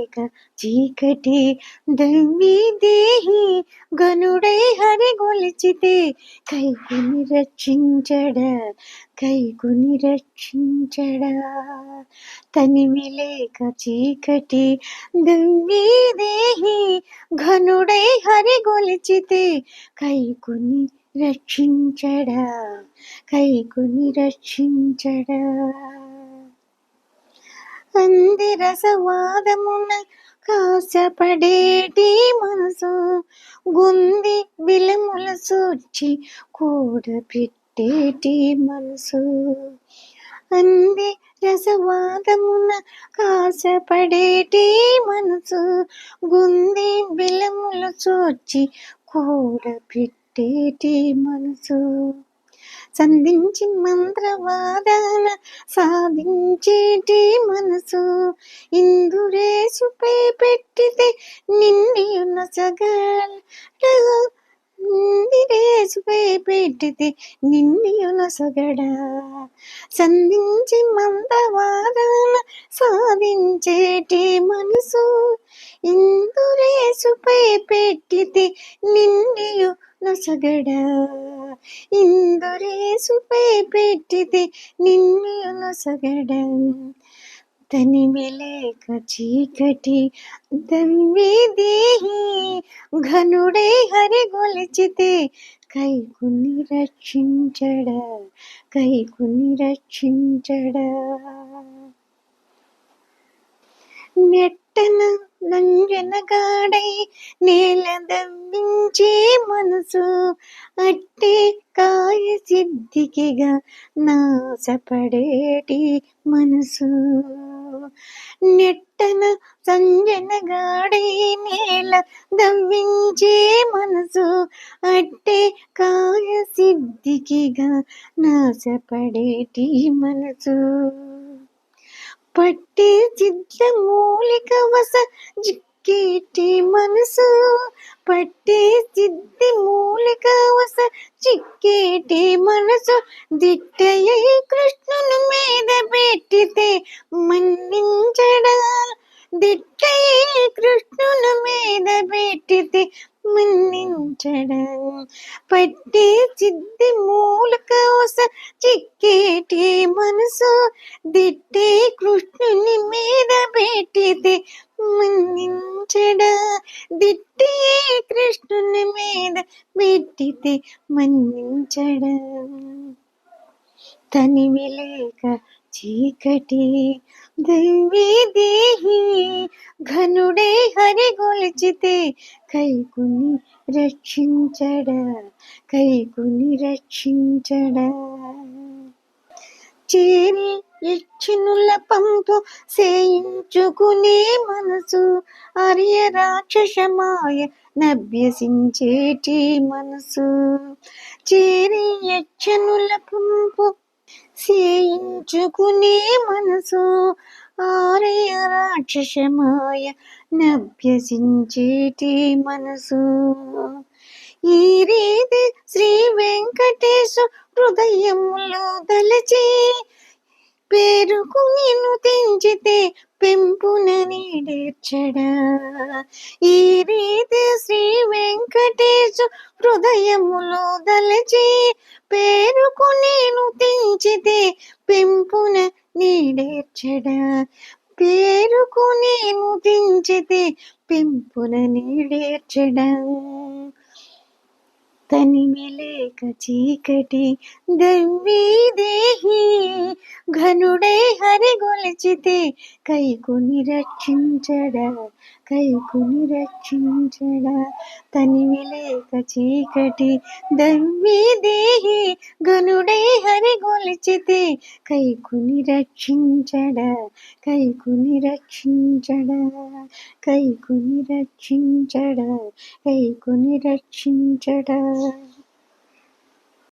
లేక చీకటి దమ్మి దేహి గనుడై హరి గొలిచితే కైకుని రక్షించడ కైకుని రక్షించడ. తనిమి లేక చీకటి దమ్మి దేహి ఘనుడై హరి గొలిచితే కైకుని రక్షించడా కైకుని రక్షించడా. అందిరసవాదమున కాసపడేటి మనసు. గుంది విలముల సూచి కూడబెట్టేటి మనసు. అంది రసవాదమున కాసపడేటి మనసు. గుంది బిలముల సూచి కూడబెట్టేటి మనసు. సంధించి మంత్రవాదన సాధించేటి మనసు. ఇందురేసుపై పెట్టితే నిండి ఉన్న సగల ఇందిరేసుపై పెట్టితే నిండి ఉన్న సగడ సంధించి మందవాదన సాధించేటి మనసు. ఇందురేసుపై పెట్టితే నిన్నయు నొసగడ. ఇందురేసుపై పెట్టితే నిన్నయు నొసగడ. తనివి లేక చీకటి దమ్మి దేహి ఘనుడే హరి గొలిచితే కైకుని రక్షించడా కైకుని రక్షించడా. నెట్టన నంజనగాడై నేల దవ్వించే మనసు అట్టే కాయ సిద్ధికిగా నాశపడేటి మనసు. నెట్టన సంజనగాడై నేల దవ్వించే మనసు అట్టే కాయ సిద్ధికిగా నాశపడేటి మనసు. పట్టి సిద్ధ మూలిక వస చిక్కేటి మనసు. పట్టి సిద్ధి మూలిక వస చిక్కేటి మనసు. దిట్టయ్య కృష్ణుని మీద పెట్టితే మన్నించడా? దిట్టయ్య కృష్ణుని మీద పెట్టితే మన్నించడం. పట్టి చిద్ది మూల కోస చిక్కేటి మనసు. దిట్టే కృష్ణుని మీద పెట్టితే మన్నించడా. దిట్టే కృష్ణుని మీద పెట్టితే మన్నించడా. తనివి లేక చీకటి దైవీ దేహి ఘనుడే హరి గొలిచితే కైకుని రక్షించడ కైకుని రక్షించడ. చేరి ఇచ్చినుల పంపు సేయించుకునే మనసు అర్య రాక్షసమాయ నభ్యసించేటి మనసు. చేరి యక్షనుల పంపు సేయించుకునే మనసు ఆర్య రాక్షసమాయ నభ్యసించేటి మనసు. ఈ రీతి శ్రీ వెంకటేశ హృదయంలో దలచి పేరుకు నిన్ను తెంచితే పెంపున నీడేర్చడా. ఈ రీతి శ్రీ వెంకటేశు హృదయములో దలచి పేరుకు నేను తెంచితే పెంపున నీడేర్చడా. పేరుకు నేను తెంచితే పెంపున నీడేర్చడా. తనివి లేక చీకటి దవ్వి దేహి ఘనుడై హరి గొలిచితే కైకుని రక్షించడా కైకుని రక్షించడా. తనివి లేక చీకటి దవ్వి దేహి గనుడై హరి గొలిచితే కైకుని రక్షించడా కైకుని రక్షించడా కైకుని రక్షించడా కైకుని రక్షించడా.